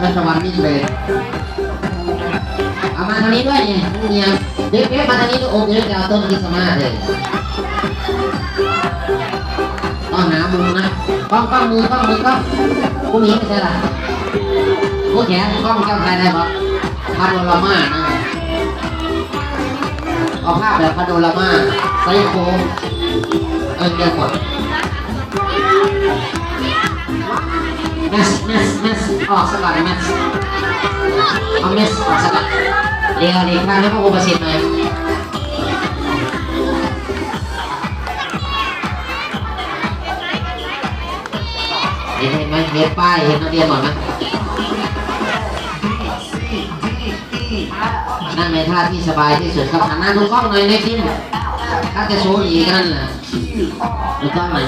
ท่านสวรรค์นี่เลยเอามาทางนี้ด้วยเนี่ยเนี่ยเด็กเด็กมาทางนี้ด้วยโอ้เด็กจะเอาต้นคริสมาเลยต้องหามุมนะกล้องกล้องมือกล้องมือกล้องผู้หญิงไม่ใช่หรอผู้แขนกล้องเจ้าชายได้ปะพาโดรามานะเอาภาพแบบพาโดรามาไซโคเออเดียวก่อน มสเมสเมสออกสักก่อนเมสเอาเมสออกสักก่อนเรียวเรียวข้างให้พวกอุปสิทธิ์หน่อยเห็นไหมเห็นป้ายเห็นนักเรียนหมดไหมนั่นในท่าที่สบายที่สุดครับหันหน้าดูกล้องหน่อยในฟิล์มถ้าจะโชว์อีกนั่นแหละดูกล้องหน่อย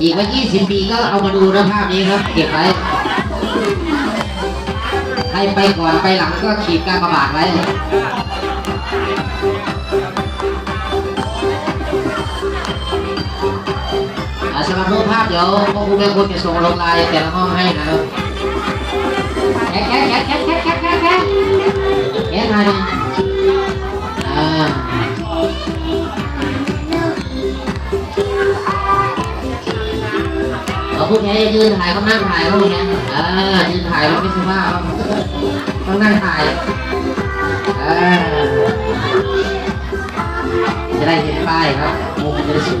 อีกว่า 20 ปีก็เอามาดูนะภาพนี้ครับ เก็บไว้ ใครไปก่อนไปหลังก็ขีดการประบาดไว้อะสำหรับรูปภาพเดี๋ยวพวกคุณแม่คุณจะส่งลงไลน์แต่ละห้องให้นะครับ พูดแค่ยืนถ่ายก็นั่งถ่ายเขาอย่างเงี้ยเออยืนถ่ายมันไม่สุภาต้องนั่งถ่ายเออจะได้เห็นป้ายครับมุมจะได้สูง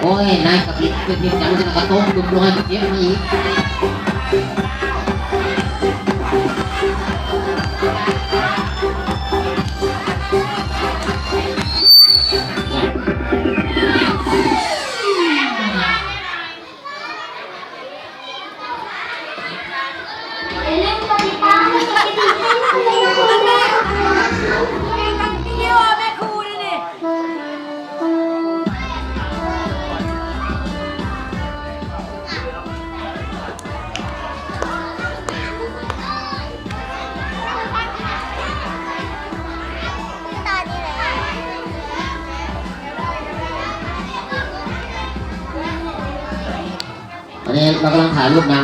โอ้ยนายกับพี่เป็นเพียงอย่างจะกระตุ้นดุมลอยเยอะมาอีก มัตอนนี้เรากำลังถ่ายรูปนาง